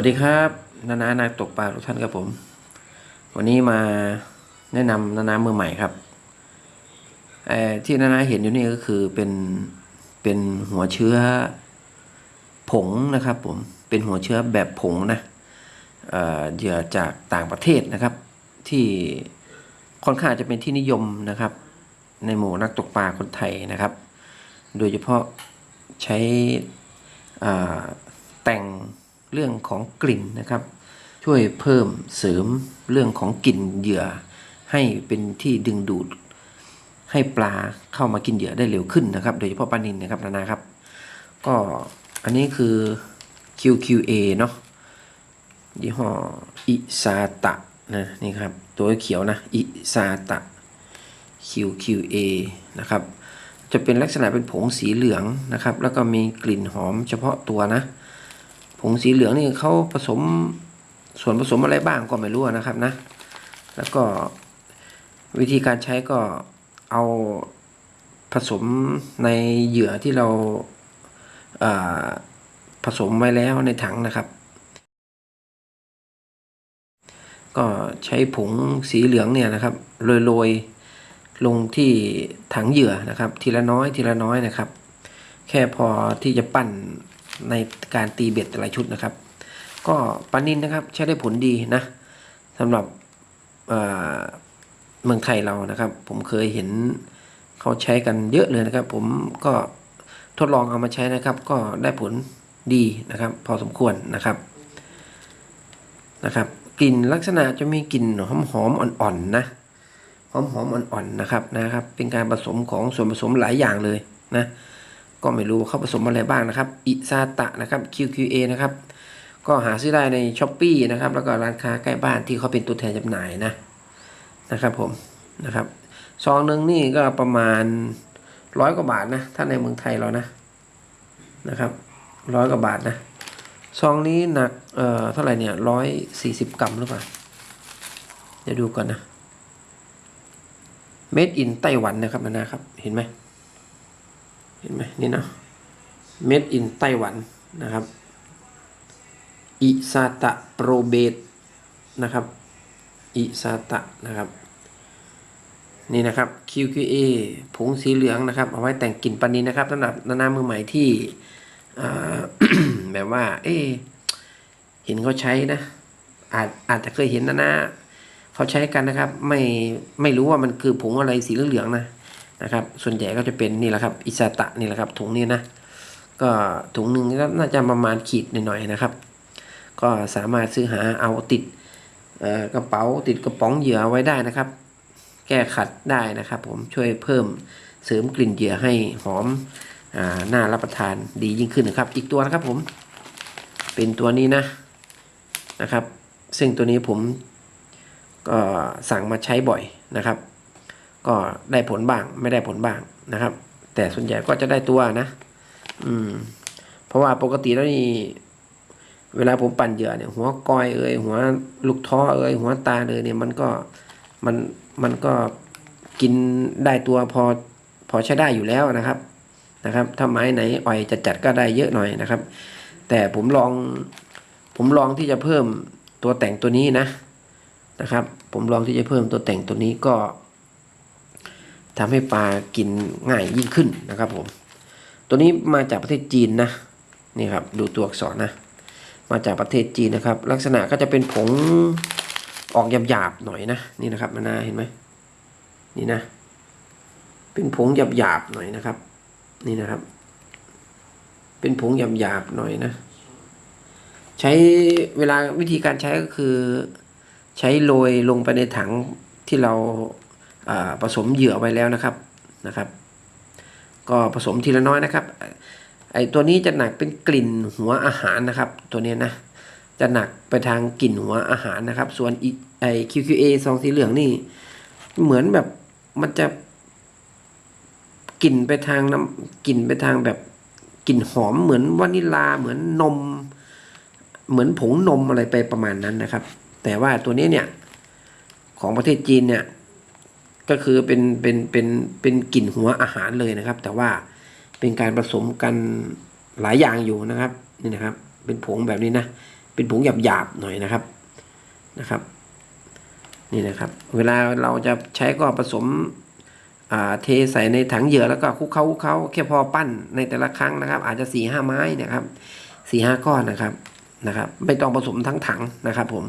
วัสดีครับนานานาตกปลาทุกท่านครับผม วันนี้มาแนะนำนานามือใหม่ครับเอ่อที่นานาเห็นอยู่นี่ก็คือเป็นเป็นหัวเชื้อผงนะครับผมเป็นหัวเชื้อแบบผงนะเอ่อเหยื่อจากต่างประเทศนะครับ ที่ค่อนข้างจะเป็นที่นิยมนะครับ ในหมู่นักตกปลาคนไทยนะครับ โดยเฉพาะใช้อ่าแต่ง เรื่องของกลิ่นนะครับ ช่วยเพิ่มเสริมเรื่องของกลิ่นเหยื่อ ให้เป็นที่ดึงดูด ให้ปลาเข้ามากินเหยื่อได้เร็วขึ้นนะครับ โดยเฉพาะปลานินนะครับนานาครับ ก็อันนี้คือ QQA เนาะยี่ห้ออิซาตะนะนี่ครับ ตัวเขียวนะอิซาตะ QQA นะครับจะเป็นลักษณะเป็นผงสีเหลืองนะครับ แล้วก็มีกลิ่นหอมเฉพาะตัวนะ ผงสีเหลืองนี่เขาผสมส่วนผสมอะไรบ้างก็ไม่รู้นะครับนะ แล้วก็วิธีการใช้ก็เอาผสมในเหยื่อที่เราาผสมไว้แล้วในถังนะครับ ก็ใช้ผงสีเหลืองเนี่ยนะครับโรยๆลงที่ถังเหยื่อนะครับ ทีละน้อยทีละน้อยนะครับ แค่พอที่จะปั้น ในการตีเบ็ดแต่ละชุดนะครับ ก็ปานินนะครับใช้ได้ผลดีนะสำหรับเมืองไทยเรานะครับ ผมเคยเห็นเขาใช้กันเยอะเลยนะครับ ผมก็ทดลองเอามาใช้นะครับ ก็ได้ผลดีนะครับ พอสมควรนะครับนะครับกลิ่นลักษณะจะมีกลิ่นหอมหอมอ่อนๆนะหอมหอมอ่อนๆนะครับนะครับ เป็นการผสมของส่วนผสมหลายอย่างเลยนะ ก็ไม่รู้เขาผสมอะไรบ้างนะครับ อิซาตะนะครับ QQA นะครับ ก็หาซื้อได้ใน s h อ p e e นะครับ แล้วก็ร้านค้าใกล้บ้านที่เขาเป็นตัวแทนจำหน่ายนะนะครับผมนะครับซองหนึ่งนี่ก็ประมาณร้อยกว่าบาทนะ ถ้าในเมืองไทยเรานะนะครับร้อยกว่าบาทนะซองนี้หนักเอ่อเท่าไหร่เนี่ยร้อยสี่สิบกรัมหรือเปล่าเดี๋ยวดูก่อนนะ Made in ไต้หวันนะครับนะนะครับ เห็นไหม เห็นไหมนี่เนาะ Made in ไต้หวันนะครับอิซาตะโปรเบตนะครับอิซาตะนะครับนี่นะครับ QQA ผงสีเหลืองนะครับ เอาไว้แต่งกลิ่นปานินนะครับสำหรับนานามือใหม่ที่แบบว่า เอเห็นเขาใช้นะ อาจอาจจะเคยเห็นนานาเขาใช้กันนะครับ ไม่ไม่รู้ว่ามันคือผงอะไรสีเหลืองๆนะ นะครับ ส่วนใหญ่ก็จะเป็นนี่แหละครับ อิซาตะนี่แหละครับ ถุงนี้นะ ก็ถุงหนึ่งก็น่าจะประมาณขีดหน่อยๆนะครับ ก็สามารถซื้อหาเอาติดกระเป๋าติดกระป๋องเหยื่อไว้ได้นะครับ แก้ขัดได้นะครับ ผมช่วยเพิ่มเสริมกลิ่นเหยื่อให้หอมอน่ารับประทานดียิ่งขึ้นนะครับ อีกตัวนะครับผม เป็นตัวนี้นะนะครับ ซึ่งตัวนี้ผมก็สั่งมาใช้บ่อยนะครับ ก็ได้ผลบ้างไม่ได้ผลบ้างนะครับ แต่ส่วนใหญ่ก็จะได้ตัวนะ อืม เพราะว่าปกติแล้วนี่เวลาผมปั่นเหยื่อเนี่ยหัวกอยเอ่ยหัวลูกท้อเอ่ยหัวตาเอ่ยเนี่ยมันก็มันมันก็กินได้ตัวพอพอใช้ได้อยู่แล้วนะครับนะครับ ถ้าไม้ไหนอ่อยจัดจัดๆก็ได้เยอะหน่อยนะครับ แต่ผมลองผมลองที่จะเพิ่มตัวแต่งตัวนี้นะนะครับ ผมลองที่จะเพิ่มตัวแต่งตัวนี้ก็ ทำให้ปลากินง่ายยิ่งขึ้นนะครับผม ตัวนี้มาจากประเทศจีนนะนี่ครับดูตัวอักษรนะ มาจากประเทศจีนนะครับ ลักษณะก็จะเป็นผงออกหยาบๆหน่อยนะนี่นะครับมานาเห็นไหมนี่นะ เป็นผงหยาบๆหน่อยนะครับ นี่นะครับ เป็นผงหยาบๆหน่อยนะ ใช้เวลาวิธีการใช้ก็คือ ใช้โรยลงไปในถังที่เรา ผสมเหยื่อไว้แล้วนะครับนะครับ ก็ผสมทีละน้อยนะครับไอตัวนี้จะหนักเป็นกลิ่นหัวอาหารนะครับ ตัวนี้นะจะหนักไปทางกลิ่นหัวอาหารนะครับ ส่วนไอ QQA ซองสีเหลืองนี่เหมือนแบบมันจะกลิ่นไปทางน้ำกลิ่นไปทางแบบกลิ่นหอมเหมือนวานิลลาเหมือนนม เหมือนผงนมอะไรไปประมาณนั้นนะครับ แต่ว่าตัวนี้เนี่ยของประเทศจีนเนี่ย ก็คือเป็นเป็นเป็นเป็นกลิ่นหัวอาหารเลยนะครับ แต่ว่าเป็นการผสมกันหลายอย่างอยู่นะครับนี่นะครับ เป็นผงแบบนี้นะ เป็นผงหยาบๆหน่อยนะครับนะครับ นี่นะครับ เวลาเราจะใช้ก็ผสมอ่าเทใส่ในถังเหยื่อแล้วก็คุกเคล้าคุกเคล้าแค่พอปั้นในแต่ละครั้งนะครับ อาจจะสี่ห้าไม้นะครับสี่ห้าก้อนนะครับนะครับ ไม่ต้องผสมทั้งถังนะครับ ผม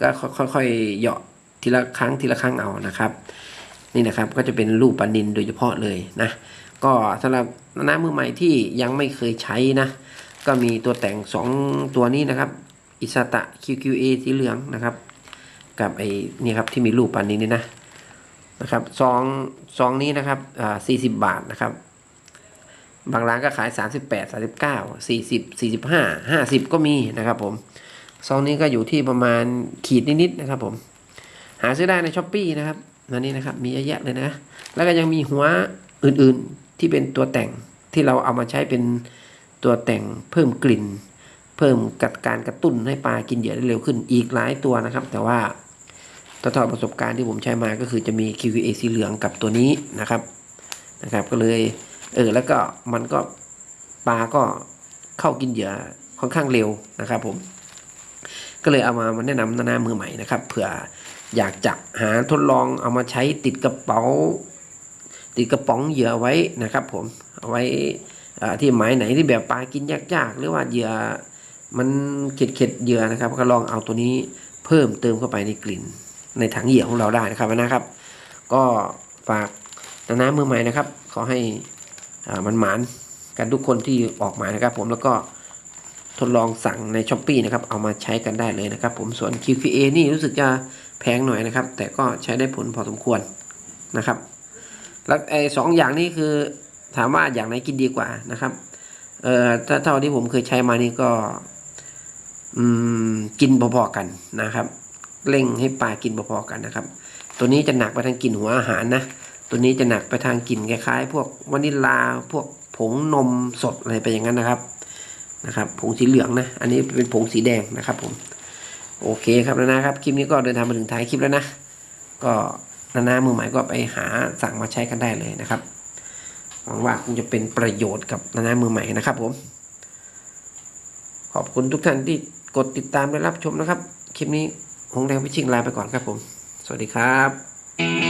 ก็ค่อยๆเหยาะ ทีละครั้งทีละครั้งเอานะครับ นี่นะครับก็จะเป็นรูปปลานินโดยเฉพาะเลยนะก็สำหรับน้ำมือใหม่ที่ยังไม่เคยใช้นะ ก็มีตัวแต่ง 2 ตัวนี้นะครับอิซาตะ QQA สีเหลืองนะครับ กับไอ้นี่ครับที่มีรูปปลานินนี่นะนะครับซองซองนี้นะครับอ่า40บาทนะครับ บางร้านก็ขาย 38 39 40 45 50 ก็มีนะครับผม ซองนี้ก็อยู่ที่ประมาณขีดนิดๆนะครับผมาซื้อได้ในช้อปปีนะครับนั่นนี่นะครับมีเยอะแยะเลยนะ แล้วก็ยังมีหัวอื่นๆที่เป็นตัวแต่งที่เราเอามาใช้เป็นตัวแต่งเพิ่มกลิ่น เพิ่มกัดการกระตุ้นให้ปลากินเหยื่อได้เร็วขึ้นอีกหลายตัวนะครับ แต่ว่าตัวทอดประสบการณ์ที่ผมใช้มาก็คือจะมี QQA สีเหลืองกับตัวนี้นะครับนะครับ ก็เลยเออแล้วก็มันก็ปลาก็เข้ากินเหยื่อค่อนข้างเร็วนะครับ ผม ก็เลยเอามามาแนะนำนานามือใหม่นะครับเผื่อ อยากจะหาทดลองเอามาใช้ติดกระเป๋า ติดกระป๋องเหยื่อไว้นะครับ ผมเอาไว้ที่หมายไหนที่แบบปลากินยากๆ หรือว่าเหยื่อมันเข็ดเข็ดเหยื่อนะครับ ก็ลองเอาตัวนี้เพิ่มเติมเข้าไปในกลิ่น ในถังเหยื่อของเราได้นะครับนะครับ ก็ฝากนานามือใหม่นะครับ ขอให้มันหมานกันทุกคนที่ออกหมายนะครับ ผมแล้วก็ ทดลองสั่งในช้อปปีนะครับเอามาใช้กันได้เลยนะครับ ผมส่วน QQA นี่รู้สึกจะแพงหน่อยนะครับ แต่ก็ใช้ได้ผลพอสมควรนะครับ แล้วไอ้สองอย่างนี้คือถามว่าอย่างไหนกินดีกว่านะครับเอ่อถ้าเท่าที่ผมเคยใช้มานี่ก็อืมกินพอๆกันนะครับเร่งให้ปลากินพอๆกันนะครับ ตัวนี้จะหนักไปทางกลิ่นหัวอาหารนะตัวนี้จะหนักไปทางกลิ่นคล้ายๆ พวกวานิลลาพวกผงนมสดอะไรไปอย่างนั้นนะครับ นะครับผงสีเหลืองนะ อันนี้เป็นผงสีแดงนะครับผมโอเคครับนานะครับคลิปนี้ก็เดินทางมาถึงท้ายคลิปแล้วนะ ก็นานามือใหม่ก็ไปหาสั่งมาใช้กันได้เลยนะครับหวังว่าคงจะเป็นประโยชน์กับนานามือใหม่นะครับผม ขอบคุณทุกท่านที่กดติดตามและรับชมนะครับ คลิปนี้หงแดงพิชิงลาไปก่อนครับผม สวัสดีครับ